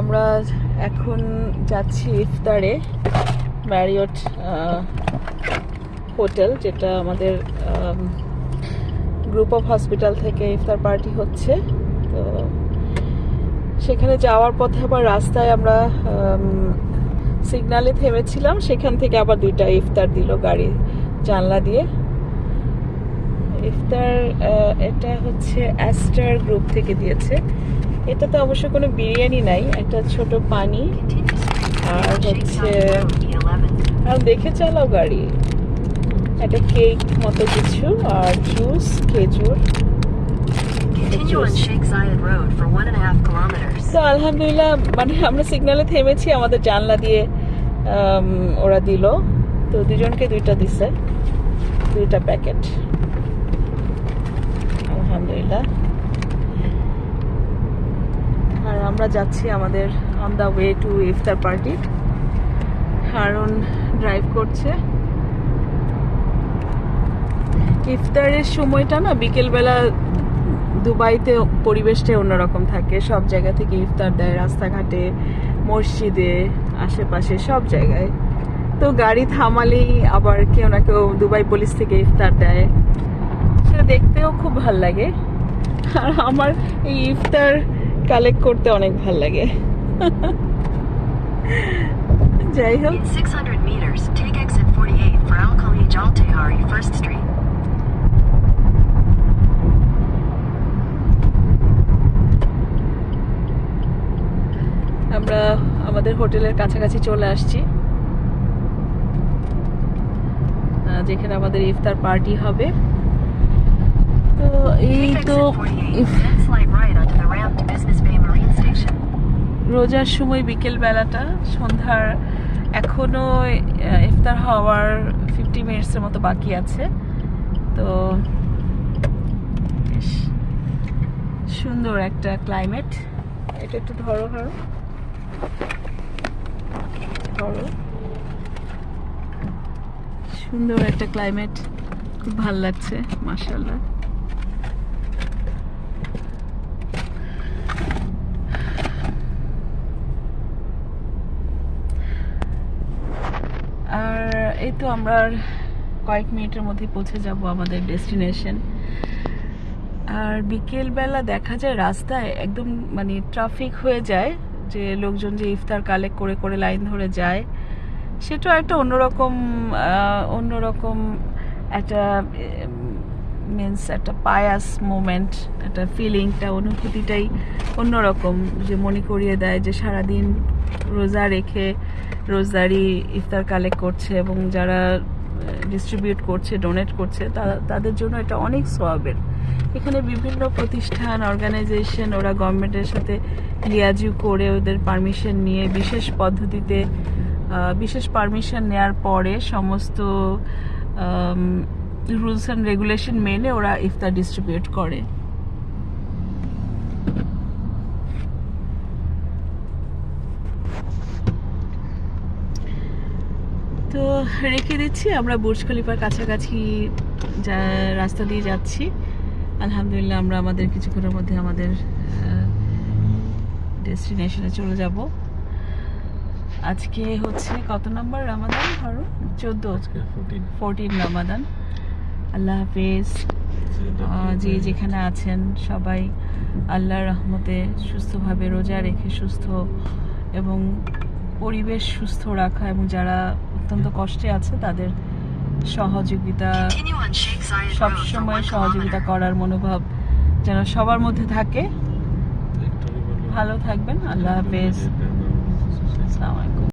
আমরা এখন যাচ্ছি ইফতারে ম্যারিয়ট হোটেল যেটা আমাদের গ্রুপ অফ হসপিটাল থেকে ইফতার পার্টি হচ্ছে। তো সেখানে যাওয়ার পথে আবার রাস্তায় আমরা সিগনালে থেমেছিলাম। সেখান থেকে আবার দুইটা ইফতার দিল গাড়ি জানলা দিয়ে। ইফতার এটা হচ্ছে অ্যাস্টার গ্রুপ থেকে দিয়েছে। এটাতে অবশ্য কোনো বিরিয়ানি নাই, একটা ছোট পানি আর হচ্ছে, আর দেখে চালাও গাড়ি? একটা কেক মতো কিছু আর জুস খেজুর। আলহামদুলিল্লাহ মানে আমরা সিগনালে থেমেছি, আমাদের জানলা দিয়ে ওরা দিল। তো দুজনকে দুইটা দিছে, দুইটা প্যাকেট। আলহামদুলিল্লাহ। আর আমরা যাচ্ছি আমাদের on the way to iftar party. Harun drive করছে। ইফতারের সময়টা না, বিকেলবেলা দুবাইতে পরিবেশটা অন্যরকম থাকে। সব জায়গা থেকে ইফতার দেয়, রাস্তাঘাটে, মসজিদে, আশেপাশে, সব জায়গায়। তো গাড়ি থামালেই আবার কেউ না কেউ দুবাই পুলিশ থেকে ইফতার দেয়। সেটা দেখতেও খুব ভালো লাগে। আর আমার এই ইফতার কালেক্ট করতে অনেক ভালো লাগে। যাই হোক। In 600 meters, take exit 48 for Al Khalij Al Tehari 1st Street. আমরা আমাদের হোটেলের কাছাকাছি চলে আসছি। যেখানে আমাদের ইফতার পার্টি হবে। তো এই তো exit 48, if- then slide right onto the ramp to Business Bay Marine Station. রোজার সময় বিকেল বেলাটা সন্ধ্যার এখনও আহ, ইফতার হওয়ার ফিফটি মিনিটসের মতো বাকি আছে। তো সুন্দর একটা ক্লাইমেট এটা একটু ধরো ধরো। ধরো। সুন্দর একটা ক্লাইমেট খুব ভালো লাগছে মাসাল্লাহ আর এই তো আমরা কয়েক মিনিটের মধ্যে পৌঁছে যাব আমাদের ডেস্টিনেশন। আর বিকেলবেলা দেখা যায় রাস্তায় একদম মানে ট্রাফিক হয়ে যায়, যে লোকজন যে ইফতার কালেক্ট করে করে লাইন ধরে যায়। সেটাও একটা অন্যরকম অন্যরকম একটা মিন্স একটা পায়াস মোমেন্ট একটা ফিলিংটা অনুভূতিটাই অন্যরকম। যে মনে করিয়ে দেয় যে সারাদিন রোজা রেখে, রোজদারি ইফতার কালেক্ট করছে এবং যারা ডিস্ট্রিবিউট করছে ডোনেট করছে তাদের জন্য এটা অনেক সোয়াবের। এখানে বিভিন্ন প্রতিষ্ঠান অর্গানাইজেশন ওরা গভর্নমেন্টের সাথে লিয়াজু করে ওদের পারমিশন নিয়ে বিশেষ পদ্ধতিতে বিশেষ পারমিশন নেওয়ার পরে সমস্ত রুলস অ্যান্ড রেগুলেশন মেনে ওরা ইফতার ডিস্ট্রিবিউট করে। তো রেখে দিচ্ছি আমরা বুর্জ খলিফার কাছাকাছি যা রাস্তা দিয়ে যাচ্ছি। আলহামদুলিল্লাহ আমরা আমাদের কিছুক্ষণের মধ্যে আমাদের ডেস্টিনেশনে চলে যাব। আজকে হচ্ছে কত নম্বর রামাদান ধরো চোদ্দ। ফোরটিন রামাদান। আল্লাহ হাফেজ। যে যেখানে আছেন সবাই আল্লাহর রহমতে সুস্থভাবে রোজা রেখে সুস্থ এবং পরিবেশ সুস্থ রাখা এবং যারা অত্যন্ত কষ্টে আছে তাদের সহযোগিতা Continue on Sheikh Zayed সব সময় সহযোগিতা করার মনোভাব যেন সবার মধ্যে থাকে। ভালো থাকবেন, আল্লাহ হাফেজ। আসসালামু আলাইকুম।